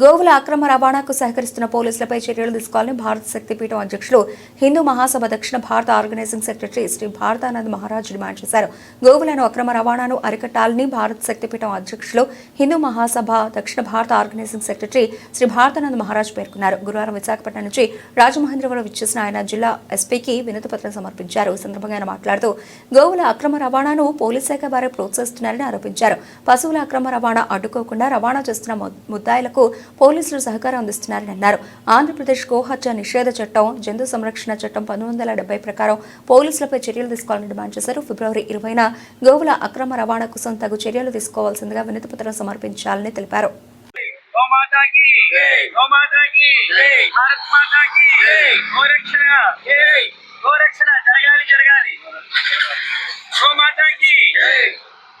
గోవుల అక్రమ రవాణాకు సహకరిస్తున్న పోలీసులపై చర్యలు తీసుకోవాలని భారత శక్తిపీఠం అధ్యక్షులు Hindu Mahasabha Dakshina Bharata organizing secretary Shri Bharatanand Maharaj demand చేశారు. గోవులను అక్రమ రవాణాను అరికట్టాలని భారత శక్తిపీఠం అధ్యక్షులు హిందూ మహాసభ దక్షిణ భారత ఆర్గనైజింగ్ సెక్రటరీ శ్రీ భారతానంద్ మహారాజ్ పేర్కొన్నారు. గురువారం విశాఖపట్నం నుంచి రాజమహేంద్రవరం విచ్చేసిన ఆయన జిల్లా ఎస్పీకి వినతి పత్రం సమర్పించారు. ఈ సందర్భంగా ఆయన మాట్లాడుతూ గోవుల అక్రమ రవాణాను పోలీస్ శాఖ వారే ప్రోత్సహిస్తున్నారని ఆరోపించారు. పశువుల అక్రమ రవాణా అడ్డుకోకుండా రవాణా చేస్తున్న ముద్దాయిలకు పోలీసులు సహకారం అందిస్తున్నారని అన్నారు ఆంధ్రప్రదేశ్ గోహత్య నిషేధ చట్టం జంతు సంరక్షణ చట్టం పంతొమ్మిది వందల డెబ్బై ప్రకారం పోలీసులపై చర్యలు తీసుకోవాలని డిమాండ్ చేశారు ఫిబ్రవరి ఇరవైన గోవుల అక్రమ రవాణా కోసం తగు చర్యలు తీసుకోవాల్సిందిగా వినతి పత్రం సమర్పించాలని తెలిపారు गौ माता की गौ माता की भारत माता की గోరక్షణ గోరక్షణ జరగాలి జరగాలి గో మాతా की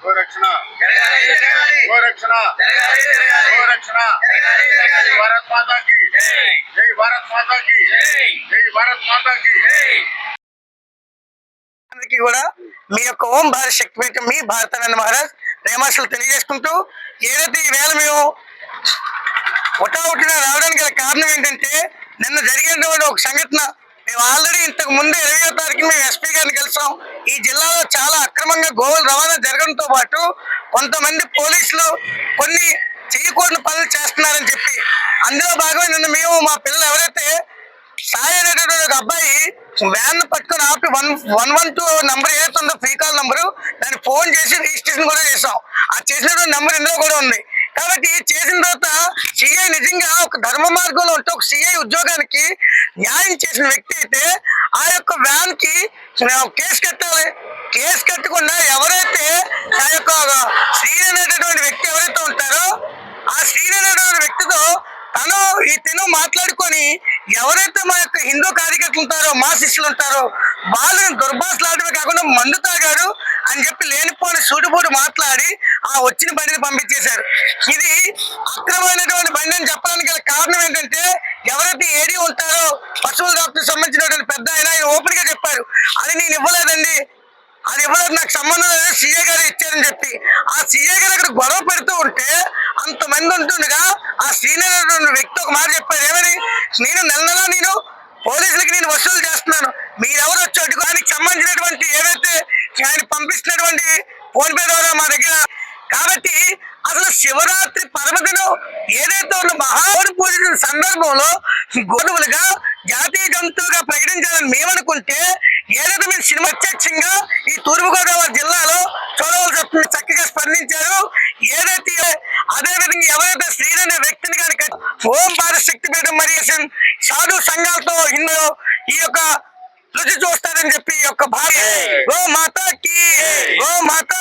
గోరక్షణ జరగాలి జరగాలి జరగాలి భారత్ మాతా की జై జై భారత్ మాతా की జై జై భారత్ మాతా की జై అందరికీ కూడా మీ యొక్క ఓం భారత్ శక్తి పీఠం మీ భారతానంద మహారాజ్ ప్రేమాశలు తెలియజేసుకుంటూ ఏదైతే ఈ వేళ మేము ఒటావుటిన రావడానికి గల కారణం ఏంటంటే నిన్న జరిగినటువంటి ఒక సంఘటన మేము ఆల్రెడీ ఇంతకు ముందు ఇరవై తారీఖు మేము ఎస్పీ గారిని కలిసాం ఈ జిల్లాలో చాలా అక్రమంగా గోవుల రవాణా జరగడంతో పాటు కొంతమంది పోలీసులు కొన్ని చేయకూడని పనులు చేస్తున్నారని చెప్పి అందులో భాగంగా నిన్న మేము మా పిల్లలు ఎవరైతే సాయి అనేటటువంటి ఒక అబ్బాయి వ్యాన్ పట్టుకుని ఆపి one one one two number ఏదైతే ఉందో ఫ్రీ కాల్ నంబరు దాన్ని ఫోన్ చేసి రిజిస్ట్రేషన్ కూడా చేసాం ఆ చేసినటువంటి నంబర్ ఇందులో కూడా ఉంది. కాబట్టి చేసిన తర్వాత సిఐ నిజంగా ఒక ధర్మ మార్గంలో ఉంటే ఒక సిఐ ఉద్యోగానికి న్యాయం చేసిన వ్యక్తి అయితే ఆ యొక్క వ్యాన్కి కేసు కట్టాలి కేసు కట్టకుండా ఎవరైతే ఆ యొక్క శ్రీని అనేటటువంటి వ్యక్తి ఎవరైతే ఉంటారో ఆ శ్రీని అనేటువంటి వ్యక్తితో ఇతను ఈ మాట్లాడుకొని ఎవరైతే మా యొక్క హిందూ కార్యకర్తలు ఉంటారో మా శిష్యులు ఉంటారో వాళ్ళని దుర్భాషలాడమే కాకుండా మందు తాగాడు అని చెప్పి లేనిపోని సూటిపోటు మాట్లాడి ఆ వచ్చిన బండిని పంపించేశారు. ఇది అక్రమమైనటువంటి బండి అని చెప్పడానికి గల కారణం ఏంటంటే ఎవరైతే ఏడి ఉంటారో పశువుల డాక్టర్ సంబంధించినటువంటి పెద్ద ఆయన ఆయన ఓపెన్గా చెప్పారు. అది నేను ఇవ్వలేదండి. అది ఇవ్వలేదు నాకు సంబంధం లేదు సీఏ గారు ఇచ్చారని చెప్పి. ఆ సీఏ గారు అక్కడ గొడవ పెడుతూ ఉంటే అంతమంది ఉంటుండగా ఆ సీనియర్ వ్యక్తి ఒక మాట చెప్పారు ఏమని? నేను నెల నెలా నేను పోలీసులకి నేను వసూలు చేస్తున్నాను. మీరెవరు వచ్చి ఆయనకి సంబంధించినటువంటి ఏదైతే ఆయన పంపిస్తున్నటువంటి ఫోన్ పే ద్వారా మా దగ్గర కాబట్టి అసలు శివరాత్రి పర్వదినం ఏదైతే ఉన్న మహావుడు పూజించిన సందర్భంలో గోధువులుగా జాతీయ జంతువుగా ప్రకటించాలని మేమనుకుంటే ఏదైతే మేము సినిమా ప్రత్యక్షంగా ఈ తూర్పుగోదావరి జిల్లాలో చూడవలసి వస్తుంది చక్కగా. తర్వాత శ్రీన్ వ్యక్తిని కనుక ఓం పారశక్తి పీఠం మరియు సాధు సంఘాలతో ఇందులో ఈ యొక్క రుచి చూస్తారని చెప్పి ఈ యొక్క భార్య ఓ మాత కీ ఓ మాత